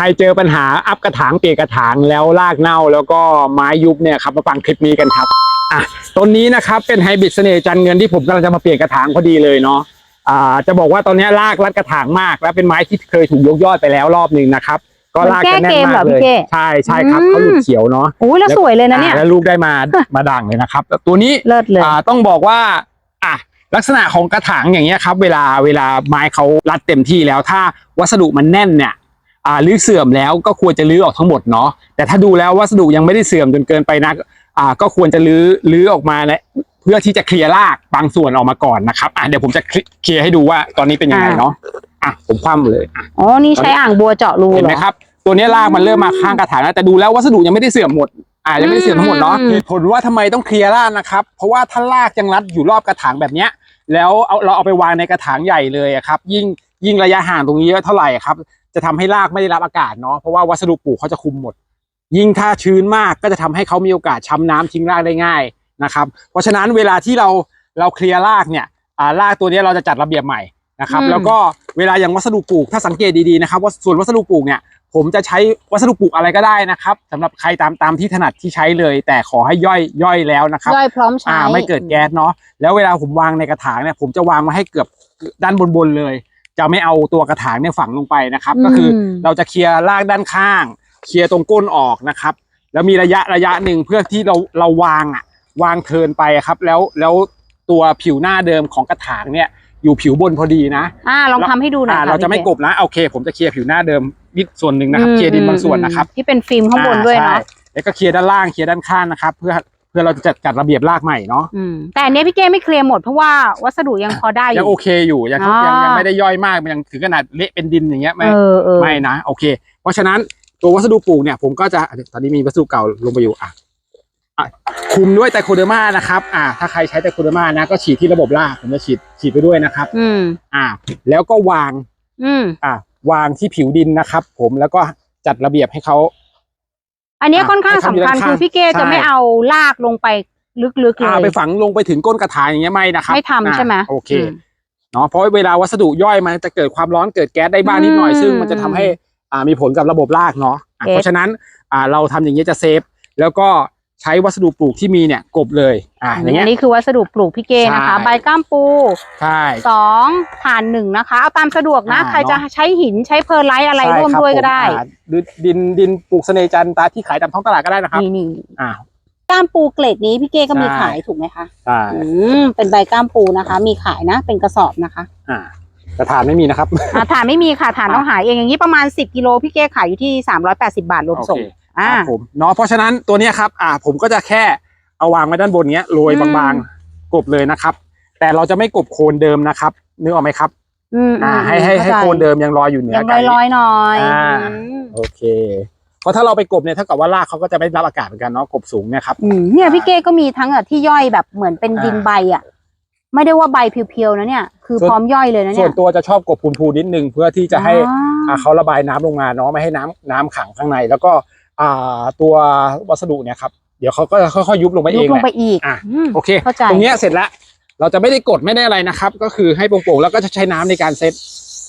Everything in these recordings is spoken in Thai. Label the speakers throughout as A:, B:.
A: รเจอปัญหาอัพกระถางเปลี่ยนกระถางแล้วรากเน่า แล้วก็ไม้ยุบเนี่ยครับมาฟังคลิปนี้กันครับอะต้นนี้นะครับเป็นไฮบริดเสน่ห์จันทร์เงินที่ผมกำลังจะมาเปลี่ยนกระถางพอดีเลยเนาะอ่าจะบอกว่าตอนนี้รากรัดกระถางมาก และเป็นไม้ที่เคยถูกยกยอดไปแล้วรอบหนึ่งนะครับก็รากจะแน่นมากเลยใช่ใช่ครับ
B: อืม
A: เขาหลุดเขียวเนาะ
B: โอ้ยแล้วสวยเลยนะเนี่ย
A: อ่าแล้วลูกได้มามาด่างเลยนะครับแล้วตัวนี้
B: เลิศเลย
A: อ่าต้องบอกว่าอะลักษณะของกระถางอย่างเงี้ยครับ เวลาเวลาไม้เขารัดเต็มที่แล้วถ้าวัสดุมันแน่นเนี่ย อ่ารื้อเสื่อมแล้วก็ควรจะรื้อออกทั้งหมดเนาะแต่ถ้าดูแล้ววัสดุยังไม่ได้เสื่อมจนเกินไปนักอ่าก็ควรจะรื้อรื้อออกมาและเพื่อที่จะเคลียร์รากบางส่วนออกมาก่อนนะครับอะเดี๋ยวผมจะเคลียร์ให้ดูว่าตอนนี้เป็นยังไงเนาะอะผมคว่ำเลยอะ
B: อ๋อนี่ใช้อ่างบัวเจาะรู
A: เห็น
B: เหร
A: ไหม
B: อ
A: ครับ ตัวนี้รากมันเริ่มมาข้างกระถางแล้วแต่ดูแล้ววัสดุยังไม่ได้เสื่อมหมดอ่ายังไม่ได้เสื่อมทั้งหมดเนาะ
B: อืม
A: เหตุผลว่าทำไมต้องเคลียร์รากนะครับ เพราะว่าถ้ารากยังรัดอยู่รอบกระถางแบบเนี้ย แล้วเอาเราเอาไปวางในกระถางใหญ่เลยอะครับ ยิ่งยิ่งระยะห่างตรงนี้เยอะเท่าไหร่อะครับ จะทำให้รากไม่ได้รับอากาศเนาะเพราะว่าวัสดุปลูกเขาจะคุมหมด ยิ่งถ้าชื้นมากก็จะทำให้เขามีโอกาสช้ำน้ำทิ้งรากได้ง่ายนะครับ เพราะฉะนั้นเวลาที่เราเราเคลียร์รากเนี่ยอ่ารากตัวนี้เราจะจัดระเบียบใหม่นะครับ
B: อืม
A: แล้วก็เวลาอย่างวัสดุปลูกถ้าสังเกตดีๆนะครับว่าส่วนวัสดุปลูกเนี่ยผมจะใช้วัสดุปลูกอะไรก็ได้นะครับสำหรับใครตามตามที่ถนัดที่ใช้เลย แต่ขอให้ย่อยย่อยแล้วนะครับ
B: ย่อยพร้อมใช้
A: อ่าไม่เกิดแก๊สเนาะแล้วเวลาผมวางในกระถางเนี่ยผมจะวางมาให้เกือบด้านบนๆเลย จะไม่เอาตัวกระถางเนี่ยฝังลงไปนะครับ ก็คือเราจะเคลียร์รากด้านข้าง เคลียร์ตรงก้นออกนะครับ แล้วมีระยะระยะหนึ่งเพื่อที่เราเราวางอะวางเทิร์นไปครับ แล้วแล้วตัวผิวหน้าเดิมของกระถางเนี่ยอยู่ผิวบนพอดีนะ
B: อ่าลองทำให้ดูหน่อย
A: อ่า
B: ค่ะ
A: เราจะไม่
B: พี่
A: กบนะโอเค ผมจะเคลียร์ผิวหน้าเดิมนิดส่วนหนึ่งนะครับ
B: อืม
A: เคลียร์ดินบางส่วนนะครับ
B: ที่เป็นฟิล์มข้างบนด้วยเนาะ
A: อ่ใช่แล้วก็เคลียร์ด้านล่างเคลียร์ด้านข้างนะครับ เพื่อ เพื่อเราจะจัดจัดระเบียบรากใหม่เนาะ
B: อืมแต่อันเนี้ยพี่เก้ไม่เคลียร์หมดเพราะว่าวัสดุยังพอได้อ
A: ยัง
B: ยู่
A: โอเคอยู่ยัง
B: อ่ายั
A: ยังยังไม่ได้ย่อยมากมันยังถึงขนาดเละเป็นดินอย่างเงี้ยไม่
B: เออเออ
A: ไม่นะโอเค เพราะฉะนั้นตัววัสดุปลูกเนี่ยผมก็จะตอนนี้มีวัสดุเก่าลงไปอยู่อะอะคุมด้วยไตรโคเดอร์มานะครับอ่าถ้าใครใช้ไตรโคเดอร์มานะก็ฉีดที่ระบบรากผมจะฉีดฉีดไปด้วยนะครับ
B: อืม
A: อ่า แล้วก็วาง
B: อืม
A: อ่าวางที่ผิวดินนะครับ ผมแล้วก็จัดระเบียบให้เขา
B: อันเนี้ย
A: อะ
B: ค่อนข้าง
A: ให้
B: สำ
A: ทำอยู่
B: คัญ
A: ด้านข้าง
B: คือพี่เก้
A: ใช่
B: จะไม่เอาลากลงไปลึกๆเล
A: อ่ายไปฝังลงไปถึงก้นกระถางอย่างเงี้ยไม่นะครับ
B: ไม่ทำ
A: อ่า
B: ใช่ไหม
A: โอเค
B: อืม
A: เนาะเพราะเวลาวัสดุย่อยมันจะเกิดความร้อนเกิดแก๊สได้บ้างนิดหน่อย
B: อืม
A: ซึ่งมันจะทำให้อ่ามีผลกับระบบรากเนาะอะ
B: เก็ต
A: เพราะฉะนั้นอ่าเราทำอย่างนี้ยจะเซฟแล้วก็ ใช้วัสดุปลูกที่มีเนี่ยกลบเลยอ่าอย่างเงี้
B: อั
A: ย
B: นนี้คือวัสดุปลูกพี่เก้นะคะ
A: ใช่
B: ใบก้ามปู
A: ใช่
B: สองผ่านหนึ่งนะคะ เอาตามสะดวกนะ
A: อ่า
B: ใครจะ
A: เนอะ
B: ใช้หินใช้เพอร์ไลท์อะไร
A: ใช่
B: ร่วม
A: คบ
B: ด้วยก็
A: ผม
B: ได้
A: อ่าดินดินดินปลูกเสน่ห์จันทร์ตาที่ขายตามท้องตลาดก็ได้นะครับ
B: นี่นี่
A: อ่า
B: ก้ามปูเกรดนี้พี่เก้ก็มี
A: ใช่
B: ขายถูกไหมคะ
A: ใช่
B: อืมเป็นใบก้ามปูนะคะ มีขายนะ เป็นกระสอบนะคะ
A: อ่าแต่ฐานไม่มีนะครับ
B: อ่าฐานไม่มีค่ะฐาน
A: อ่า
B: ต้องหาเองอย่างนี้ประมาณ 10กิโลพี่เก้ขายอยู่ที่ 380 บาทรวม
A: โอ
B: ส่ง
A: เค
B: อ่า
A: ครับผมเนาะเพราะฉะนั้นตัวเนี้ยครับอ่าผมก็จะแค่เอาวางไว้ด้านบนเนี้ยโรย
B: อืม
A: บางๆกบเลยนะครับ แต่เราจะไม่กบโคนเดิมนะครับนึกออกไหมครับ
B: อืม
A: อ่าให้ให้ให้โคนเดิมยังลอยอยู่เหนือ
B: ยัง
A: กัน
B: ลอยๆหน่อย
A: อ่า
B: อืม
A: โอเคเพราะถ้าเราไปกบเนี่ยเท่ากับว่ารากเขาก็จะไม่รับอากาศเหมือนกันเนาะกบสูงเนี่ยครับ
B: อืมเนี่ยพี่เก้ก็มีทั้งแบบที่ย่อยแบบเหมือนเป็นดิน
A: อ่า
B: ใบอะ ไม่ได้ว่าใบเพียวๆนะเนี่ย คือ
A: ส่วน
B: พร้อมย่อยเลยนะ
A: ส่
B: เนี่
A: วยนตัวจะชอบกบพูนๆนิดนึงเพื่อที่จะให้
B: อ๋ออ
A: อ่าเขาระบายน้ำลงมาเนาะไม่ให้น้ำน้ำขังข้างใน แล้วก็ อ่าตัววัสดุเนี่ยครับเดี๋ยวเขาก็จะค่อยๆยุบลงไปเอ
B: ยุบ
A: ง
B: ล
A: แห
B: ง
A: ละ
B: ไปอีก
A: อะ
B: อืม
A: โอเค
B: เข้าใจ
A: ตรงเนี้ยเสร็จแล้วเราจะไม่ได้กดไม่ได้อะไรนะครับ ก็คือให้โปร่งๆแล้วก็จะใช้น้ำในการเซต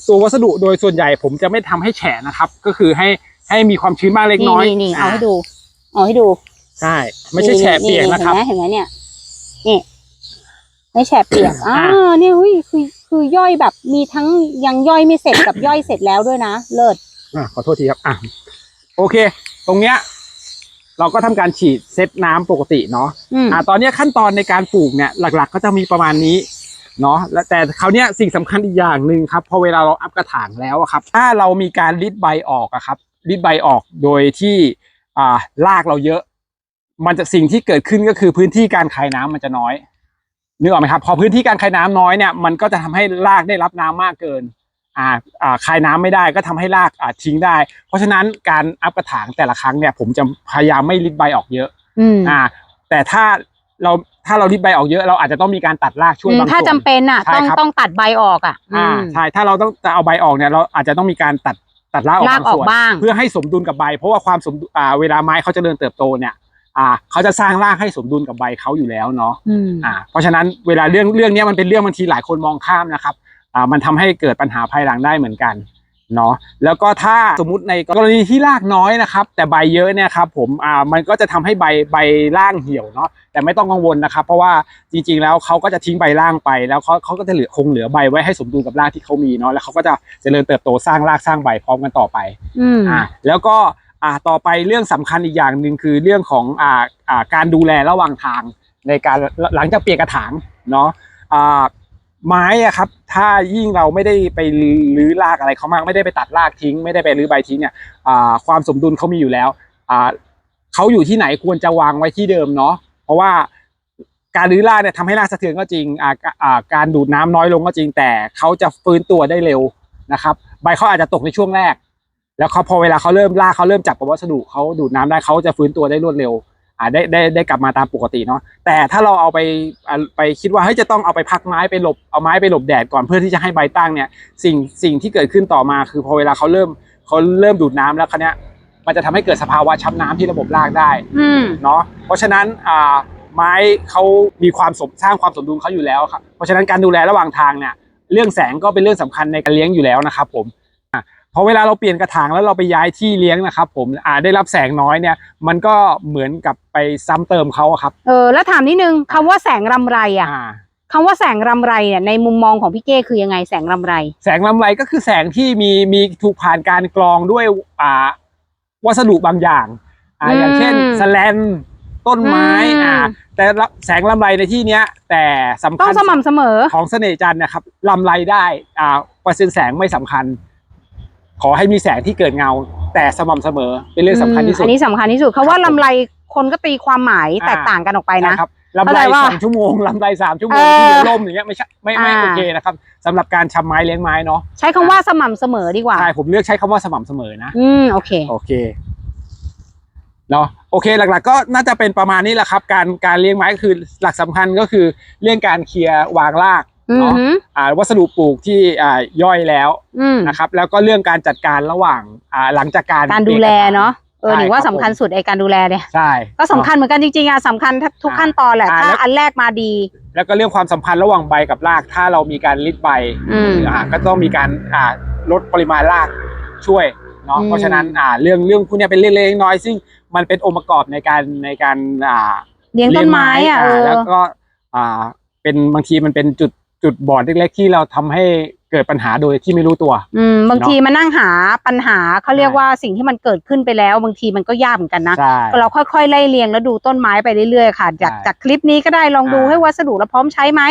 A: ตัววัสดุโดยส่วนใหญ่ผมจะไม่ทำให้แฉะนะครับ ก็คือให้ให้มีความชื้นบ้างเล็ก
B: นี่
A: น้อย
B: นี่นี่เอาให้ดู เอาให้ดู
A: ใช่ไม่ใช่แฉะเปียกนะครับ
B: เห็นไหมเห็นไหมเนี่ย นี่ ไม่แฉะเปียกอ่า
A: อ่า
B: เนี่ยเฮ้ยคือคือย่อยแบบมีทั้งยังย่อยไม่เสร็จกับย่อยเสร็จแล้วด้วยนะ เลิศ
A: อะขอโทษทีครับอะโอเค ตรงเนี้ย เราก็ทำการฉีดเซตน้ำปกติเนาะ
B: อืม
A: อ่า ตอนเนี้ยขั้นตอนในการปลูกเนี่ยหลัก ๆ ก็จะมีประมาณนี้เนาะและแต่คราวเนี้ยสิ่งสำคัญอีกอย่างหนึ่งครับพอเวลาเราอัพกระถางแล้วอะครับ ถ้าเรามีการริดใบออกอะครับริดใบออกโดยที่อ่ารากเราเยอะ มันจะสิ่งที่เกิดขึ้นก็คือพื้นที่การคายน้ำมันจะน้อยนึกออกไหมครับ พอพื้นที่การคายน้ำน้อยเนี่ยมันก็จะทำให้รากได้รับน้ำมากเกิน อ่าอ่าคายน้ำไม่ได้ก็ทำให้รากอ่าทิ้งได้ เพราะฉะนั้นการอัพกระถางแต่ละครั้งเนี่ยผมจะพยายามไม่ริดใบออกเยอะ
B: อืม
A: อ่า แต่ถ้าเราถ้าเราริดใบออกเยอะเราอาจจะต้องมีการตัดรากช่วย
B: อืม
A: บางส่วน
B: ถ้าจำเป็นอะ
A: ใช่
B: ต้อง
A: ครับ
B: ต้องตัดใบออกอะ
A: อ่า
B: อืม
A: ใช่ถ้าเราต้องจะเอาใบออกเนี่ยเราอาจจะต้องมีการตัดตัดรากออก
B: ราก
A: บางส่วน
B: ออกบ้าง
A: เพื่อให้สมดุลกับใบ เพราะว่าความสมดุลอ่าเวลาไม้เขาเจะเริญเติบโตเนี่ยอ่าเขาจะสร้างรากให้สมดุลกับใบเขาอยู่แล้วเนาะ
B: อืม
A: อ่าเพราะฉะนั้นเวลาเรื่องเรื่องเนี้ยมันเป็นเรื่องบางทีหลายคนมองข้ามนะครับ อ่ามันทำให้เกิดปัญหาภายหลังได้เหมือนกันเนาะแล้วก็ถ้าสมมุติในกรณีที่รากน้อยนะครับ แต่ใบเยอะเนี่ยครับผมอ่ามันก็จะทำให้ใบใบล่างเหี่ยวเนาะแต่ไม่ต้องกังวลนะครับ เพราะว่าจริงๆแล้วเขาก็จะทิ้งใบล่างไป แล้วเขาเขาก็จะเหลือคงเหลือใบไว้ให้สมดุลกับรากที่เขามีเนาะแล้วเขาก็จะเจริญเติบโตสร้างรากสร้างใบพร้อมกันต่อไป
B: อืม
A: อ่าแล้วก็อ่าต่อไปเรื่องสำคัญอีกอย่างหนึ่งคือเรื่องของอ่าอ่าการดูแลระหว่างทางในการหลังจากเปลี่ยนกระถางเนาะอ่า ไม้อะครับ ถ้ายิ่งเราไม่ได้ไปรื้อรากอะไรเขามาก ไม่ได้ไปตัดรากทิ้ง ไม่ได้ไปรื้อใบทิ้งเนี่ยความสมดุลเขามีอยู่แล้วเขาอยู่ที่ไหนควรจะวางไว้ที่เดิมเนาะเพราะว่าการรื้อรากเนี่ยทำให้รากสะเทือนก็จริงการดูดน้ำน้อยลงก็จริง แต่เขาจะฟื้นตัวได้เร็วนะครับ ใบเขาอาจจะตกในช่วงแรก แล้วเขาพอเวลาเขาเริ่มลากเขาเริ่มจับกับวัสดุเขาดูดน้ำได้เขาจะฟื้นตัวได้รวดเร็ว อ่าได้ได้ได้กลับมาตามปกติเนาะแต่ถ้าเราเอาไปอ่าไปคิดว่าเฮ้ยจะต้องเอาไปพักไม้ไปหลบเอาไม้ไปหลบแดดก่อนเพื่อที่จะให้ใบตั้งเนี่ยสิ่งสิ่งที่เกิดขึ้นต่อมาคือพอเวลาเขาเริ่มเขาเริ่มดูดน้ำแล้วคันนี้ยมันจะทำให้เกิดสภาวะช้ำน้ำที่ระบบรากได้
B: อืม
A: เนาะเพราะฉะนั้นอ่าไม้เขามีความสมสร้างความสมดุลเขาอยู่แล้วครับเพราะฉะนั้นการดูแลระหว่างทางเนี่ยเรื่องแสงก็เป็นเรื่องสำคัญในการเลี้ยงอยู่แล้วนะครับผมอะ พอเวลาเราเปลี่ยนกระถางแล้วเราไปย้ายที่เลี้ยงนะครับ ผมอ่าได้รับแสงน้อยเนี่ย มันก็เหมือนกับไปซ้ำเติมเขาอะครับ
B: เออแล้วถามนิดนึงคำว่าแสงรำไรอะ
A: อ่า
B: คำว่าแสงรำไรเนี่ยในมุมมองของพี่เก้คือยังไงแสงรำไร
A: แสงลำไรก็คือแสงที่มีมีถูกผ่านการกรองด้วยอ่าวัสดุบางอย่างอ่า
B: อืม
A: อย่างเช่นสแลนต้นไม้
B: อืม
A: อ่าแต่ละแสงลำไรในที่เนี้ย แต่สำ
B: ต้อ
A: คั
B: ง
A: ญ
B: สม่ำเสมอ
A: ของเสน่ห์จันทร์นะครับลำไรได้อ่าเปอร์เซ็นต์แสงไม่สำคัญ ขอให้มีแสงที่เกิดเงา แต่สม่ำเสมอเป็นเรื่องสำคัญที่สุด
B: อันนี้สำคัญที่สุดเขาว่า
A: ครับผม
B: ลำไรคนก็ตีความหมาย
A: อ่า
B: แตกต่างกันออกไปนะ
A: นะครับลำไร
B: เข้าใจว่า
A: สองชั่วโมงลำไรสามชั่วโมง
B: เออ
A: ที่เหลือล่มอย่างเงี้ยไม่ใช่ไม่ไม่
B: อ่า
A: โอเคนะครับสำหรับการชำไม้เลี้ยงไม้เนาะ
B: ใช้คำว่าสม่ำเสมอดีกว่า
A: ใช่ผมเลือกใช้คำว่าสม่ำเสมอนะ
B: อืมโอเค
A: โอเคเนาะโอเคหลักๆ ก็น่าจะเป็นประมาณนี้แหละครับ การการเลี้ยงไม้ก็คือหลักสำคัญก็คือเรื่องการเคลียร์วางราก
B: อืม
A: เนาะ
B: ฮึ
A: อ่าวัสดุปลูกที่อ่าย่อยแล้ว
B: อืม
A: นะครับ แล้วก็เรื่องการจัดการระหว่างอ่าหลังจากการ
B: การดูแลเนาะเออ
A: ใช่
B: หนูว่า
A: ครับ
B: สำคัญสุดไอการดูแลเนี่ย
A: ใช่
B: ก็สำคัญเหมือนกันจริงๆอะสำคัญทุก
A: อ่า
B: ขั้นตอนแหละ
A: อ่า
B: ถ้า
A: แล้ว
B: อันแรกมาดี
A: แล้วก็เรื่องความสัมพันธ์ระหว่างใบกับราก ถ้าเรามีการลิดใบ
B: อืม
A: อ่าก็ต้องมีการอ่าลดปริมาณรากช่วยเนาะ
B: อืม
A: เพราะฉะนั้นอ่าเรื่องเรื่องพวกเนี้ยเป็นเรื่องเล็กๆน้อยๆซึ่งมันเป็นองค์ประกอบในการในการอ่า
B: เลี้ยงต้นไม้อะเอ
A: เลี้ยง
B: อ
A: แล้วก็อ่าเป็นบางทีมันเป็นจุด จุดบอดเล็กๆที่เราทำให้ เกิดปัญหาโดยที่ไม่รู้ตัว
B: อืมบางทีมานั่งหาปัญหาเขาเรียกว่าสิ่งที่มันเกิดขึ้นไปแล้ว บางทีมันก็ยากเหมือนกันนะ
A: ใช่
B: เราค่อยๆไล่เรียงแล้วดูต้นไม้ไปเรื่อยๆค่ะจาก
A: ใช่
B: จากคลิปนี้ก็ได้ลองดู
A: อ่า
B: ให้วัสดุเราพร้อมใช้ไหม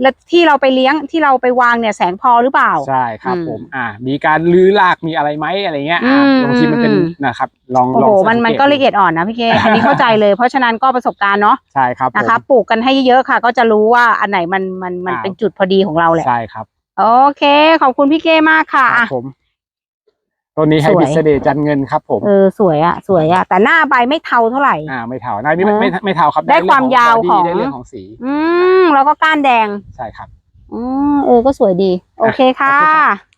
B: แล้วที่เราไปเลี้ยงที่เราไปวางเนี่ยแสงพอหรือเปล่า
A: ใช่ครับ
B: อืม
A: ผมอ่า มีการลื้อรากมีอะไรไหมอะไรเงี้ยอ่า
B: อืม
A: บางทีมันเป็น
B: อืม
A: นะครับลอง
B: โอ้
A: ลอง
B: โห
A: สัง
B: มันมัน
A: ต
B: ก็ละเอียดอ่อนนะพี่เกอันนี้เข้าใจเลย เพราะฉะนั้นก็ประสบการณ์เนาะ
A: ใช่ครับผม
B: นะคะปลูกกันให้เยอะๆค่ะ ก็จะรู้ว่าอันไหนมันมันมัน
A: อ่า
B: เป็นจุดพอดีของเราแหละ
A: ใช่ครับ
B: โอเค ขอบคุณพี่เก้มากค่ะ
A: ครั
B: อะ
A: บผมต้นนี้ให้
B: สวย
A: บิสเดย์จันเงินครับผม
B: เออสวยอะสวยอะแต่หน้าใบไม่เทาเท่าไหร่
A: อ่า ไม่เท่านะนี่ไม่
B: เออ
A: ไม่ไม่เท่าครับ
B: ได้ความยาว
A: เรื่
B: ของ
A: บดี้ได้เรื่องของสี
B: อืมแล้วก็ก้านแดง
A: ใช่ครับ
B: อืมเออก็สวยดี โอเคค่ะ
A: โอเคครับ